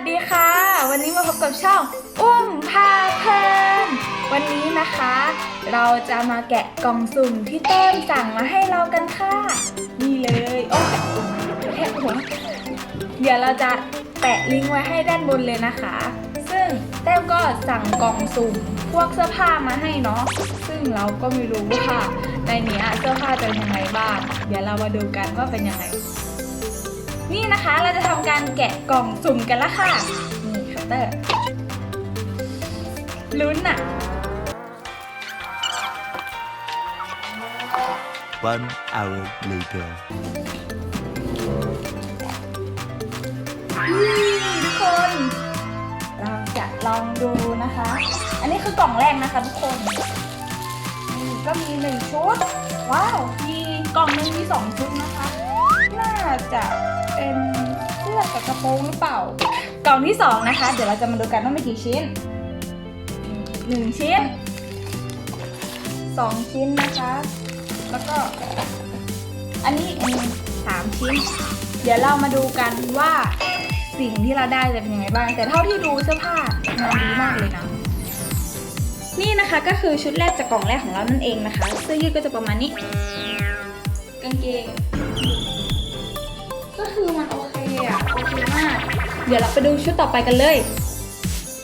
วันนี้มาพบกับช่องอุ้มพาเพลินวันนี้นะคะ เราจะมาแกะกล่องสุ่มที่เต้มสั่งมาให้เรากันค่ะ นี่เลยโอ้แทะหัวเดี๋ยวเราจะแปะลิงก์ไว้ให้ด้านบนเลยนะคะ ซึ่งแต้มก็สั่งกล่องสุ่มพวกเสื้อผ้ามาให้เนาะซึ่งเราก็ไม่รู้ว่าในเนี้ยเสื้อผ้าจะเป็นยังไงบ้าง เดี๋ยวเรามาดูกันว่าเป็นยังไง นี่นะคะเราจะทำการแกะกล่องสุ่มกันละค่ะ นี่คัตเตอร์ลุ้นอะ One hour later. นี่ทุกคน เราจะลองดูนะคะ อันนี้คือกล่องแรกนะคะทุกคนนี่ก็มีหนึ่งชุด ว้าว มีกล่องหนึงมีสองชุดนะคะ น่าจะ เป็นเสื้อกับกระโปรงหรือเปล่า กล่องที่สองนะคะ เดี๋ยวเราจะมาดูกันว่ามีกี่ชิ้นหนึ่งชิ้นสองชิ้นนะคะ แล้วก็ อันนี้อีกสามชิ้น เดี๋ยวเรามาดูกันว่าสิ่งที่เราได้จะเป็นยังไงบ้าง แต่เท่าที่ดูเสื้อผ้างานดีมากเลยนะนี่นะคะก็คือชุดแรกจากกล่องแรกของเรานั่นเองนะคะ เสื้อยืดก็จะประมาณนี้ กางเกง ก็คือมันโอเคอะโอเคมาก เดี๋ยวเราไปดูชุดต่อไปกันเลย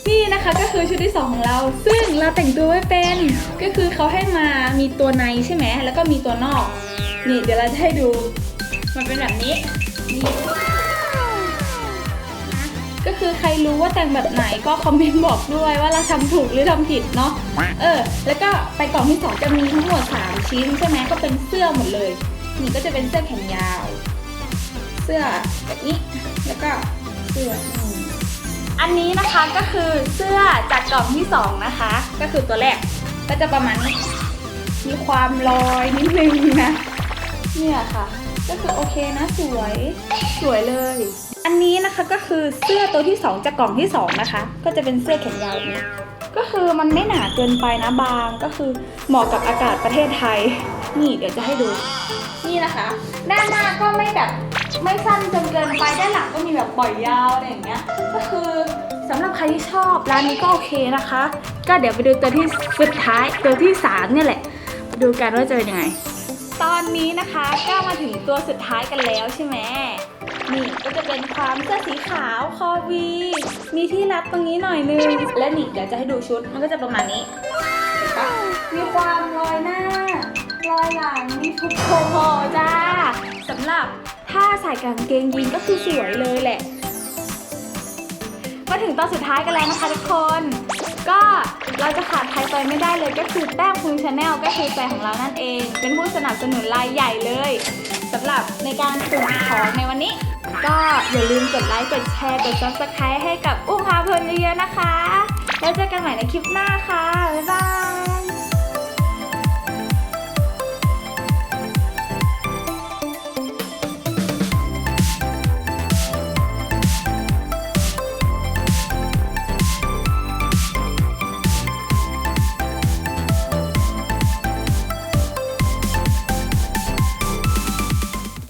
นี่นะคะก็คือชุดที่สองของเรา ซึ่งเราแต่งตัวไม่เป็น ก็คือเขาให้มามีตัวในใช่ไหม แล้วก็มีตัวนอก นี่เดี๋ยวเราจะให้ดู มันเป็นแบบนี้นี่ก็คือใครรู้ว่าแต่งแบบไหนก็คอมเมนต์บอกด้วยว่าเราทำถูกหรือทำผิดเนาะ เออ แล้วก็ไปกล่องที่สองจะมีทั้งหมด 3 ชิ้นใช่ไหมก็เป็นเสื้อหมดเลย นี่ก็จะเป็นเสื้อแขนยาว เสื้อแบบนี้ แล้วก็เสื้อนี่อันนี้นะคะก็คือเสื้อจากกล่องที่สองนะคะ ก็คือตัวแรกก็จะประมาณนี้มีความลอยนิดนึงนะ เนี่ยค่ะ ก็คือโอเคนะสวยสวยเลย อันนี้นะคะก็คือเสื้อตัวที่ 2 จากกล่องที่ 2 นะคะ ก็จะเป็นเสื้อแขนยาวแบบนี้ก็คือมันไม่หนาเกินไปนะบางก็คือเหมาะกับอากาศประเทศไทย นี่เดี๋ยวจะให้ดู นี่นะคะ ด้านหน้าก็ไม่แบบ ไม่สั้นจนเกินไปด้านหลังก็มีแบบปล่อยยาวอะไรอย่างเงี้ย ก็คือสำหรับใครที่ชอบร้านนี้ก็โอเคนะคะ ก็เดี๋ยวไปดูตัวที่สุดท้ายตัวที่สามเนี่ยแหละดูกันว่าจะเป็นยังไง ตอนนี้นะคะก็มาถึงตัวสุดท้ายกันแล้วใช่ไหมนี่ก็จะเป็นความเสื้อสีขาวคอวี มีที่รัดตรงนี้หน่อยนึง และนี่เดี๋ยวจะให้ดูชุดมันก็จะประมาณนี้เห็นปะมีความลอยหน้าลอยหลัง มีทุกโคโฮจ้าสำหรับ ถ้าใส่กางเกงยีนก็คือสวยเลยแหละ มาถึงตอนสุดท้ายกันแล้วนะคะทุกคน ก็เราจะขาดใครไปไม่ได้เลยก็คือแต้มคุณชาแนลก็คือแฟนของเรานั่นเอง เป็นผู้สนับสนุนรายใหญ่เลยสำหรับในการสุ่มของในวันนี้ ก็อย่าลืมกดไลค์กดแชร์กด subscribe ให้กับอุ้มพาเพลินเยอะๆนะคะ แล้วเจอกันใหม่ในคลิปหน้าค่ะ